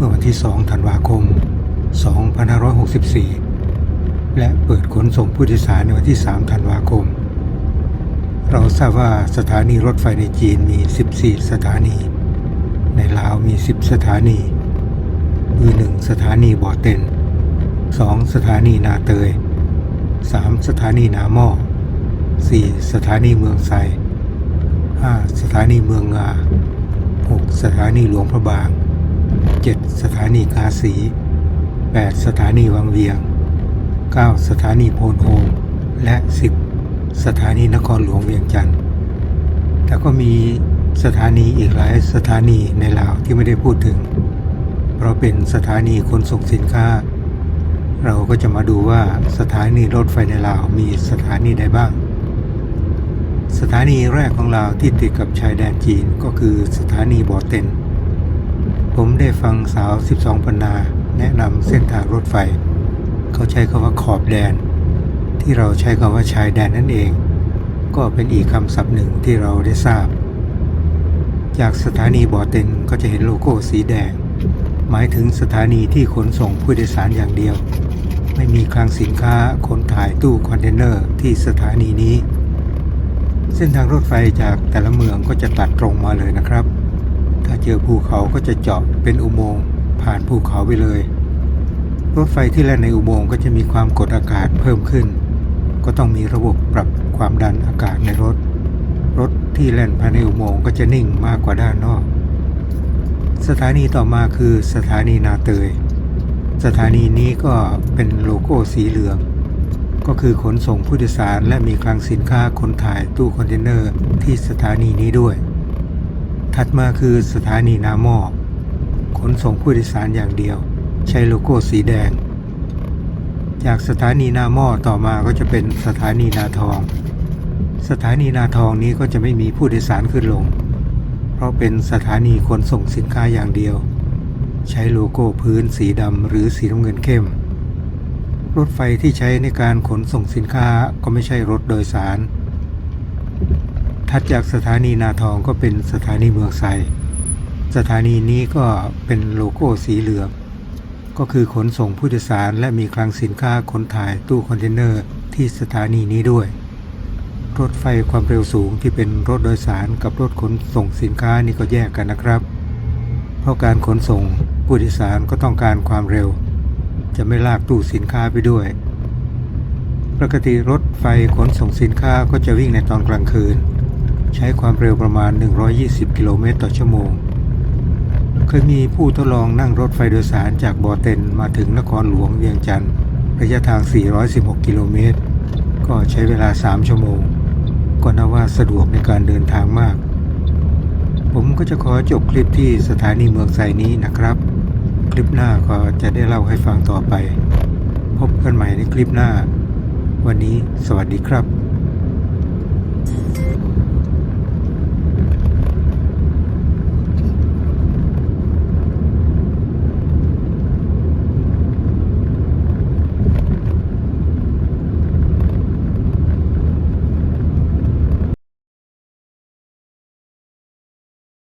เมื่อวันที่ 2 ธันวาคม 2564 และเปิดขนส่งผู้โดยสารในวันที่ 3 ธันวาคม เราทราบว่าสถานีรถไฟในจีนมี 14 สถานี ในลาวมี 10 สถานีคือ1สถานีบ่อเต็น 2 สถานีนาเตย 3 สถานีนาหม้อ 4 สถานีเมืองไซ 5 สถานีเมืองงา 6 สถานีหลวงพระบาง 7 สถานีกาสี 8 สถานีวังเวียง 9 สถานีโพนโฮมและ 10 สถานีนครหลวงเวียงจันทร์แต่ก็มีสถานีอีกหลายสถานีในลาวที่ไม่ได้พูดถึง เพราะเป็นสถานีขนส่งสินค้า เราก็จะมาดูว่าสถานีรถไฟในลาวมีสถานีใดบ้าง สถานีแรกของลาวที่ติดกับชายแดนจีนก็คือสถานีบ่อเต็น ผมได้ฟังสาว 12ปันนาแนะนำเส้นทางรถไฟ เขาใช้คำว่าขอบแดน ที่เราใช้คำว่าชายแดนนั่นเอง ก็เป็นอีกคำศัพท์หนึ่งที่เราได้ทราบ จากสถานีบ่อเต็นก็จะเห็นโลโก้สีแดง หมายถึงสถานีที่ขนส่งผู้โดยสารอย่างเดียว ไม่มีคลังสินค้าขนถ่ายตู้คอนเทนเนอร์ที่สถานีนี้ เส้นทางรถไฟจากแต่ละเมืองก็จะตัดตรงมาเลยนะครับ เจอภูเขาก็จะเจาะเป็นอุโมงค์ผ่านภูเขาไปเลย รถไฟที่แล่นในอุโมงค์ก็จะมีความกดอากาศเพิ่มขึ้น ก็ต้องมีระบบปรับความดันอากาศในรถ รถที่แล่นภายในอุโมงค์ก็จะนิ่งมากกว่าด้านนอก สถานีต่อมาคือสถานีนาเตย สถานีนี้ก็เป็นโลโก้สีเหลือง ก็คือขนส่งผู้โดยสารและมีคลังสินค้าขนถ่ายตู้คอนเทนเนอร์ที่สถานีนี้ด้วย ถัดมาคือสถานีนาหม้อขนส่งผู้โดยสารอย่างเดียว ใช้โลโก้สีแดง จากสถานีนาหม้อต่อมาก็จะเป็นสถานีนาทอง สถานีนาทองนี้ก็จะไม่มีผู้โดยสารขึ้นลง เพราะเป็นสถานีขนส่งสินค้าอย่างเดียว ใช้โลโก้พื้นสีดำหรือสีน้ำเงินเข้ม รถไฟที่ใช้ในการขนส่งสินค้าก็ไม่ใช่รถโดยสาร ถัดจากสถานีนาทองก็เป็นสถานีเมืองไซ สถานีนี้ก็เป็นโลโก้สีเหลือง ก็คือขนส่งผู้โดยสารและมีคลังสินค้าขนถ่ายตู้คอนเทนเนอร์ที่สถานีนี้ด้วย รถไฟความเร็วสูงที่เป็นรถโดยสารกับรถขนส่งสินค้านี่ก็แยกกันนะครับ เพราะการขนส่งผู้โดยสารก็ต้องการความเร็ว จะไม่ลากตู้สินค้าไปด้วย ปกติรถไฟขนส่งสินค้าก็จะวิ่งในตอนกลางคืน ใช้ความเร็วประมาณ 120 กิโลเมตรต่อชั่วโมง เคยมีผู้ทดลองนั่งรถไฟโดยสารจากบอเต็นมาถึงนครหลวงเวียงจันทร์ระยะทาง 416 กิโลเมตร ก็ใช้เวลา 3 ชั่วโมง ก็นับว่าสะดวกในการเดินทางมาก ผมก็จะขอจบคลิปที่สถานีเมืองไซนี้นะครับ คลิปหน้าก็จะได้เล่าให้ฟังต่อไป พบกันใหม่ในคลิปหน้า วันนี้สวัสดีครับ